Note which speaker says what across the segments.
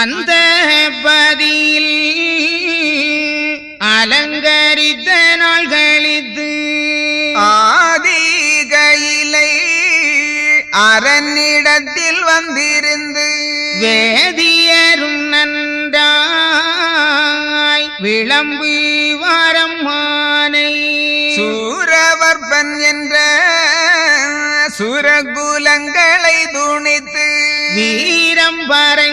Speaker 1: அந்த பதியில் அலங்கரித்த நாள் கழித்து
Speaker 2: ஆதிகையிலை அரண்னிடத்தில் வந்திருந்து.
Speaker 1: வேதியரும் நன்றாய் விளம்பு வாரம் மானை.
Speaker 2: சூரவர்பன் என்ற சுரகுலங்களை துணித்து.
Speaker 1: வீரம் பறைந்ததினால்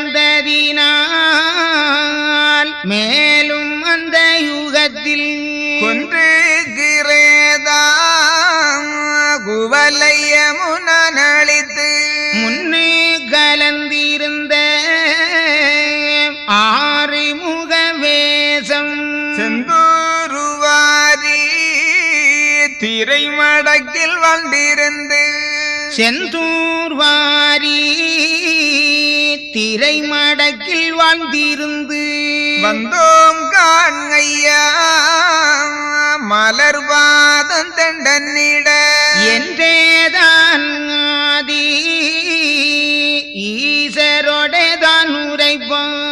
Speaker 1: செந்தூர் வாரி திரை மடக்கில் வாழ்ந்திருந்து
Speaker 2: வந்தோம் காண்கையா மலர்வாதம் தண்டனிட.
Speaker 1: என்றேதான் ஆதி ஈசரோடேதான் உரைப்பார்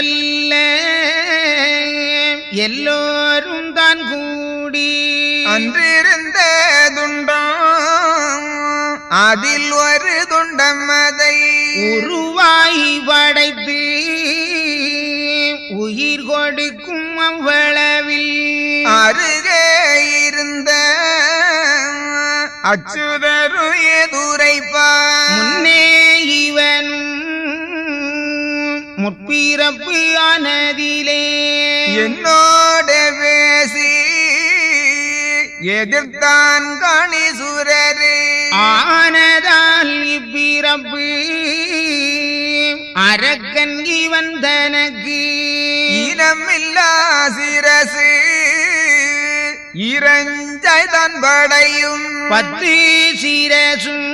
Speaker 1: சொல்ல எல்லோரும் தான் கூடி
Speaker 2: அன்றிருந்த துண்டம் அதில் ஒரு துண்டம் அதை
Speaker 1: உருவாய் படைத்து உயிர் கொடுக்கும் அவ்வளவில்
Speaker 2: அருகே இருந்த அச்சுதரு எதுரைப்பார்
Speaker 1: முற்பிறப்பு ஆனதிலே
Speaker 2: என்னோட பேசி எதிர்த்தான் கணிசுரரு.
Speaker 1: ஆனதால் இப்பிறப்பு அரக்கன் இவன் தனக்கு
Speaker 2: இனமில்லா சிரசு இரஞ்சாய் தான் படையும்.
Speaker 1: பத்து சிரசும்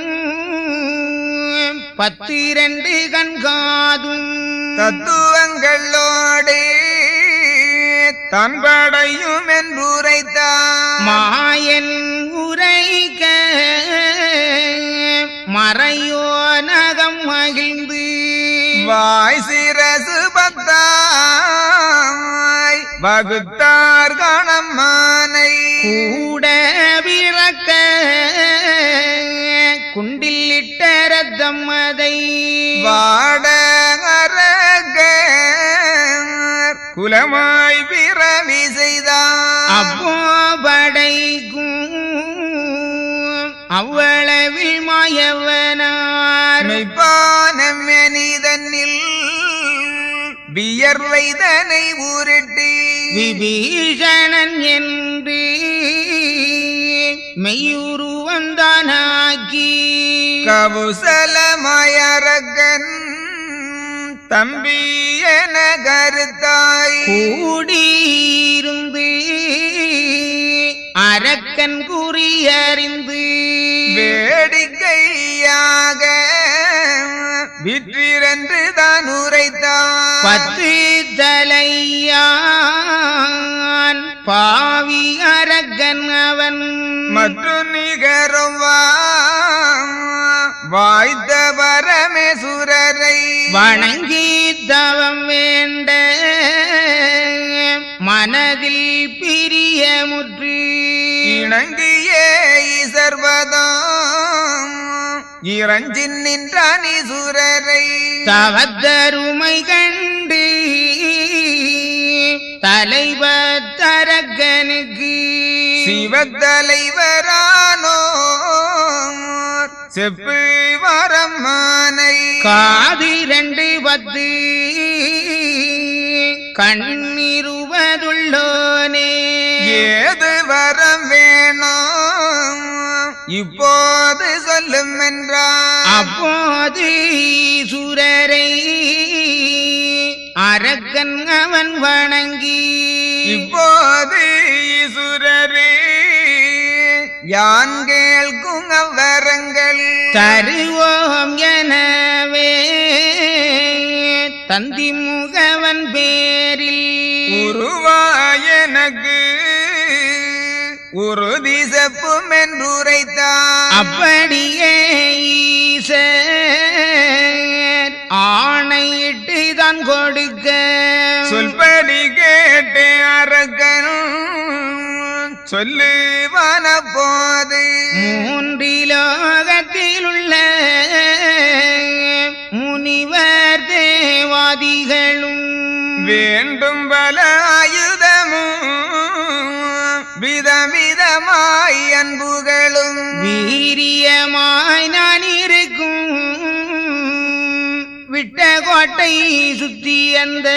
Speaker 1: பத்திரண்டு கண்காதும்.
Speaker 2: தத்துவங்களோடு தன்படையும் என்றுரைத்தான்
Speaker 1: மாயன் உரைக்க மறையோ நகம் மகிழ்ந்து
Speaker 2: வாய் சிரசு பத்தாய் வகுத்தார் கணமானை
Speaker 1: கூட விளக்க குண்டில் இட்ட ரத்தம் அதை.
Speaker 2: வாடகரக குலமாய் பிறவி செய்தார்.
Speaker 1: அப்போ படைக்கும் அவ்வளவில் மாயவனார்.
Speaker 2: மெய்ப்பானம் மனிதனில் வியர்வைதனை உருட்டி.
Speaker 1: விபீஷணன் என்று மெய்யுருவந்தானாக்கி
Speaker 2: கவுசலமயரகன் தம்பி என கருத்தாய்.
Speaker 1: கூடியிருந்து அரக்கன் குறியறிந்து
Speaker 2: வேடிக்கையாக விற்றிரன்று தான் உரைத்தான்.
Speaker 1: பத்து தலையான் பாவி மனதில் பிரியமுற்று
Speaker 2: இணங்கிய சர்வதம் இறஞ்சின் நின்றான் ஈசுரரை
Speaker 1: தவத்தருமை கண்டு தலைவர் தரக்கனுக்கு
Speaker 2: சிவத்தலைவரானோ செப்பு வரமானை
Speaker 1: காதிரண்டு பத்து கண்ணிருவதுள்ளோனே.
Speaker 2: ஏது வரம் வேணும் இப்போது சொல்லும் என்றார்
Speaker 1: அப்போது சுரரை அரக்கன் அவன் வணங்கி.
Speaker 2: இப்போது ஈசுரரே யான் கேள்கும்
Speaker 1: தருவோம் எனவே தந்தி முகவன் பேரில்
Speaker 2: உருவாயனக்கு உறுதி செப்பும் என்றுரைத்தான்
Speaker 1: அப்படியே ஈசர் ஆணையிட்டு தான் கொடுக்க.
Speaker 2: சொல்படி கேட்டே அரக்கனும் சொல்லுவான போது
Speaker 1: மூன்றிலோகத்தில்
Speaker 2: வேண்டும் பல ஆயுதமும் விதவிதமாய் அன்புகளும்.
Speaker 1: வீரியமாய் நான் இருக்கும். விட்ட கோட்டை சுத்தி அந்த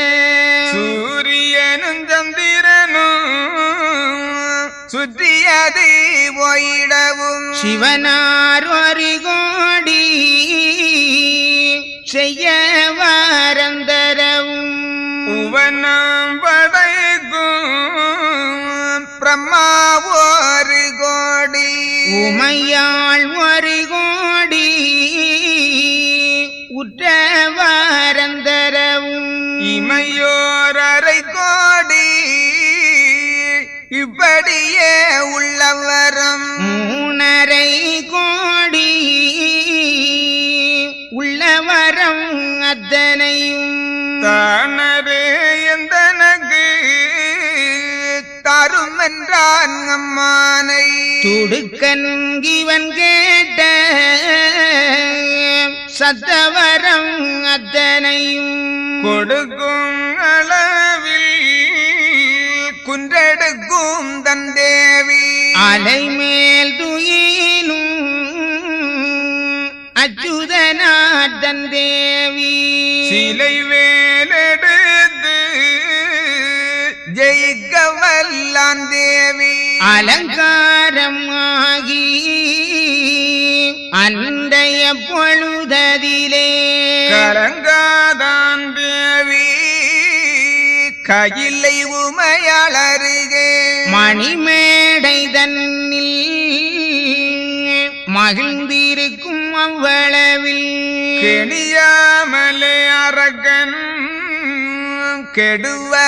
Speaker 2: சூரியனும் சந்திரனும் சுற்றியது போயிடவும்.
Speaker 1: சிவனார் ஒரு
Speaker 2: உவனம் படைக்கும் பிரம்மா ஒரு கோடி.
Speaker 1: உமையாள் ஒரு கோடி. உற்ற வரந்தரவும்
Speaker 2: இமையோர் அரை கோடி. இப்படியே உள்ளவரும்.
Speaker 1: மூணரை கோடி. உள்ளவரம் அத்தனையும்
Speaker 2: என்றான் அம்மானை.
Speaker 1: துடுக்கன் இவன் கேட்ட சத்தவரம் அத்தனையும்
Speaker 2: கொடுக்கும் அளவில் குன்றெடுக்கும் தன் தேவி.
Speaker 1: அலை தேவி அலங்காரம் ஆகி அன்றைய பொழுததிலே.
Speaker 2: கலங்காதான் தேவி கையிலை உமையாளருகே.
Speaker 1: மணிமேடை
Speaker 2: கெடுவதறியாமல்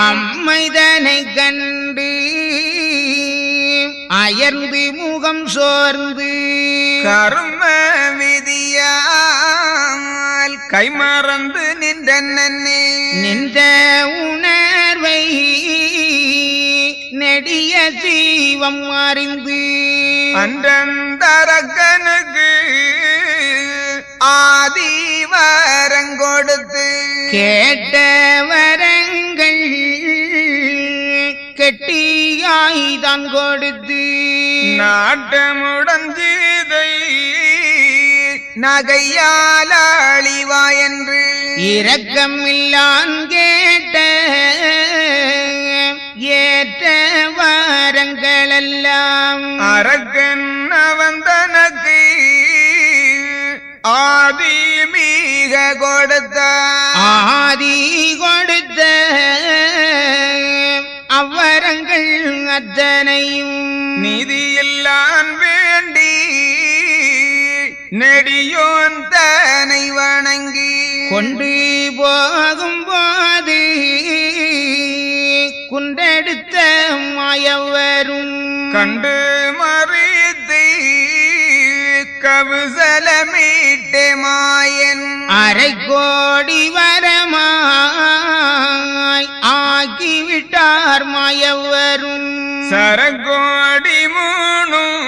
Speaker 1: அம்மைதனை கண்டு அயர்ந்து முகம் சோர்ந்து
Speaker 2: கரும விதியால் கைமறந்து நின்றனே
Speaker 1: நின்ற உணர்வை நெடிய ஜீவம் அறிந்து
Speaker 2: அன்றந்தரக்கனுக்கு ஆதி வரங்கொடுத்து
Speaker 1: கேட்ட வரங்கள் கெட்டியாய்தான் கொடுத்து
Speaker 2: நாட்டமுடன் சீதை நகையாளிவா என்று.
Speaker 1: இரக்கமில்லான் கேட்ட ஏற்ற வாரங்களெல்லாம்
Speaker 2: அரக்கன் அவன் தனக்கு ஆதி மீக கொடுத்த.
Speaker 1: ஆதி கொடுத்த. அவ்வரங்கள் அத்தனையும்
Speaker 2: நிதியில்லான் வேண்டி நெடியோன் தனை வணங்கி
Speaker 1: கொண்டு போகும் போது குண்டெடுத்த மாயவரும்
Speaker 2: கண்டு கவுசலமீட்டே மாயன்
Speaker 1: அரை கோடி வரமாய் ஆக்கிவிட்டார் மாயவரும்.
Speaker 2: சரகோடி மூணும்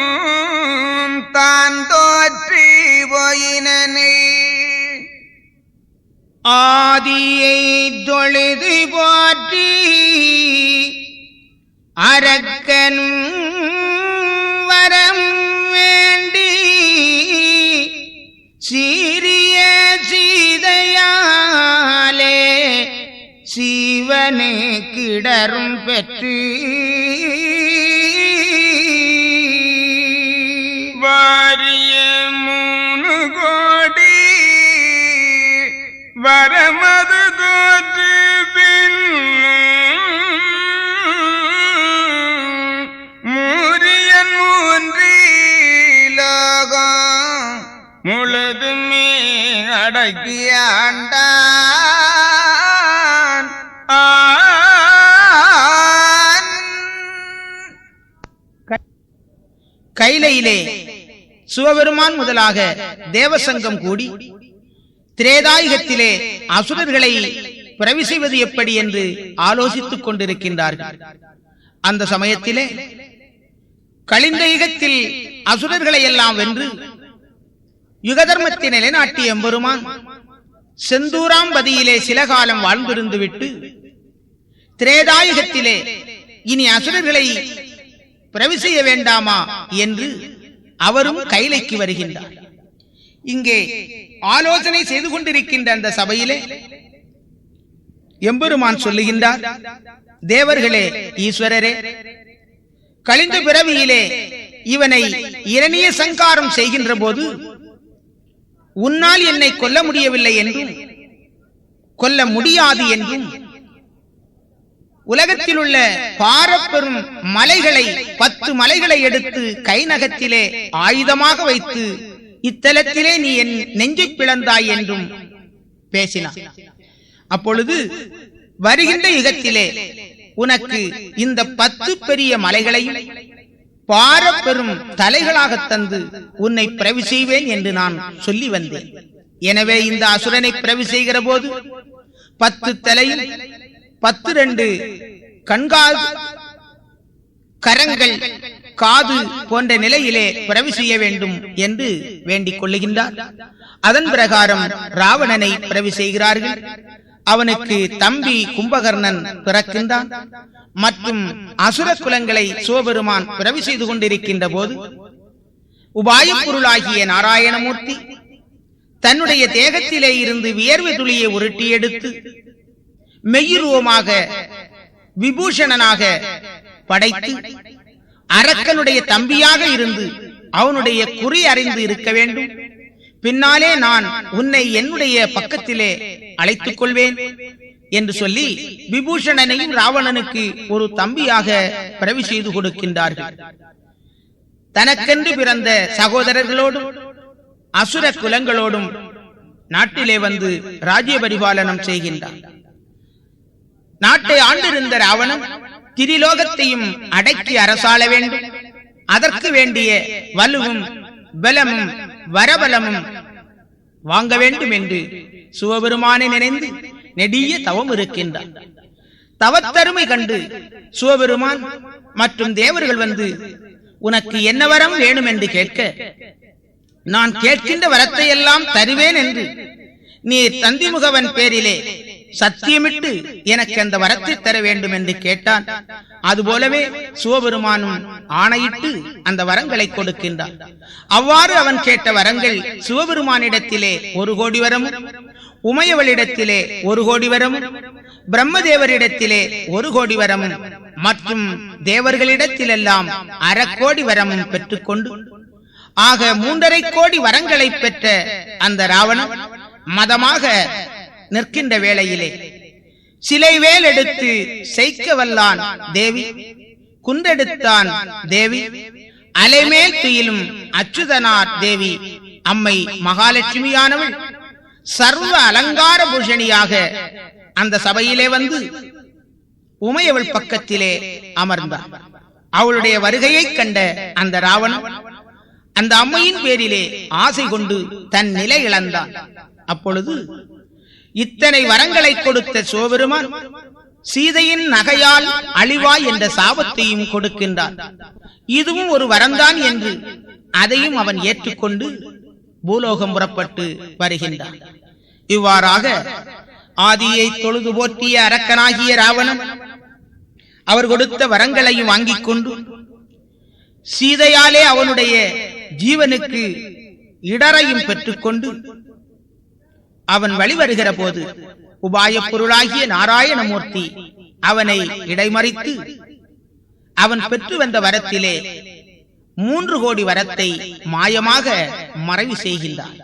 Speaker 2: தான் தோற்றி போயினனே.
Speaker 1: ஆதியை தொழுது போற்றி அரக்கனும் பெற்று கைலையிலே சிவபெருமான் முதலாக தேவசங்கம் கூடி திரேதாயுகத்திலே அசுரர்களை பிறவி செய்வது எப்படி என்று ஆலோசித்துக் கொண்டிருக்கின்றார்கள். அந்த சமயத்திலே கலிந்த யுகத்தில் அசுரர்களை எல்லாம் வென்று யுகதர்மத்தை நிலைநாட்டிய எம்பெருமான் செந்தூராம்பதியிலே சில காலம் வாழ்ந்திருந்து விட்டு திரேதாயுகத்திலே இனி அசுரர்களை பிறவி செய்ய வேண்டாமா என்று அவரும் கைலைக்கு வருகின்றார். இங்கே ஆலோசனை செய்து கொண்டிருக்கின்ற அந்த சபையிலே எம்பெருமான் சொல்லுகின்றார் தேவர்களே ஈஸ்வரரே கழிந்த பிறவியிலே இவனை இரணிய சங்காரம் செய்கின்ற போது உன்னால் என்னை கொல்ல முடியவில்லை என்றும் கொல்ல முடியாது என்றும் உலகத்தில் உள்ள பாரப்பெரும் மலைகளை பத்து மலைகளை எடுத்து கை நகத்திலே ஆயுதமாக வைத்து இத்தலத்திலே நீ என் நெஞ்சை பிளந்தாய் என்றும் பேசினார். அப்பொழுது வருகின்ற யுகத்திலே உனக்கு இந்த பத்து பெரிய மலைகளையும் பாரப்பெரும் தலைகளாக தந்து உன்னை பிறவி செய்வேன் என்று நான் சொல்லி வந்தேன். எனவே இந்த அசுரனை பிறவி செய்கிற போது பத்து தலையில் பத்து ரெண்டு கண்கால் கரங்கள் காது போன்ற நிலையிலே பிறவி செய்ய வேண்டும் என்று வேண்டிக் கொள்ளுகின்றார். அதன் பிரகாரம் ராவணனை பிறவி செய்கிறார்கள். அவனுக்கு தம்பி கும்பகர்ணன் பிறக்கின்றான். மற்றும் அசுர குலங்களை சிவபெருமான் பிறவி செய்து கொண்டிருக்கின்ற போது உபாய பொருளாகிய நாராயணமூர்த்தி தன்னுடைய தேகத்திலே இருந்து வியர்வை துளியை உருட்டி எடுத்து மெய்யுருவமாக விபூஷணனாக படைத்து அரக்கனுடைய தம்பியாக இருந்து அவனுடைய குறி அறிந்து இருக்க வேண்டும். பின்னாலே நான் உன்னை என்னுடைய பக்கத்திலே அழைத்துக் கொள்வேன் என்று சொல்லி விபூஷணனையும் ராவணனுக்கு ஒரு தம்பியாக பிறவி செய்து கொடுக்கின்றார்கள். தனக்கென்று பிறந்த சகோதரர்களோடும் அசுர குலங்களோடும் நாட்டிலே வந்து ராஜ்ய பரிபாலனம் செய்கின்றார் நாட்டை ஆண்டிருந்த ராவணன் திரிலோகத்தையும் அடக்கி அரசாள வேண்டும். அதற்கு வேண்டிய வலுவும் பலமும் வரபலமும் வாங்க வேண்டும் என்று சிவபெருமானை நினைந்து நெடிய தவம் இருக்கின்றார். தவத்தருமை கண்டு சிவபெருமான் மற்றும் தேவர்கள் வந்து உனக்கு என்ன வரம் வேணும்? என்று கேட்க நான் கேட்கின்ற வரத்தை எல்லாம் தருவேன் என்று. நீ தந்திமுகவன் பேரிலே சத்தியமிட்டு எனக்கு அந்த வரத்தை தர வேண்டும் என்று கேட்டான். அதுபோலவே சிவபெருமானும் ஆணையிட்டு அந்த வரங்களை கொடுக்கின்றான் அவ்வாறு அவன் கேட்ட வரங்கள் சிவபெருமானிடத்திலே ஒரு கோடி வரமும் உமையவளிடத்திலே ஒரு கோடி வரமும் பிரம்மதேவரிடத்திலே ஒரு கோடி வரமும் மற்றும் தேவர்களிடத்திலெல்லாம் அறக்கோடி வரமும் பெற்றுக்கொண்டு ஆக மூன்றரை கோடி வரங்களை பெற்ற அந்த ராவணன் மதமாக நிற்கின்ற வேளையிலே. சிலை வேல் எடுத்து செய்க்க வல்லான் தேவி குன்றெடுத்தான் தேவி அலைமேல் துயிலும் அச்சுதனார் தேவி அம்மை மகாலட்சுமியானவள் சர்வ அலங்கார பூஷணியாக அந்த சபையிலே வந்து உமையவள் பக்கத்திலே அமர்ந்தார். அவளுடைய வருகையைக் கண்ட அந்த ராவணன் அந்த அம்மையின் பேரிலே ஆசை கொண்டு தன் நிலை இழந்தான். அப்பொழுது இத்தனை வரங்களை கொடுத்த சிவபெருமான் சீதையின் நகையால் அழிவாய் என்ற சாபத்தையும் கொடுக்கின்றான் இதுவும் ஒரு வரம்தான் என்று அதையும் அவன் ஏற்றுக்கொண்டு பூலோகம் புறப்பட்டு வருகின்றான். இவ்வாறாக ஆதியை தொழுது போற்றிய அரக்கனாகிய ராவணன் அவர் கொடுத்த வரங்களையும் வாங்கிக் கொண்டு சீதையாலே அவனுடைய ஜீவனுக்கு இடரையும் பெற்றுக்கொண்டு அவன் வழிவருகிற போது உபாயப் பொருளாகிய நாராயணமூர்த்தி அவனை இடைமறித்து அவன் பெற்று வந்த வரத்திலே மூன்று கோடி வரத்தை மாயமாக மறைவு செய்கின்றான்.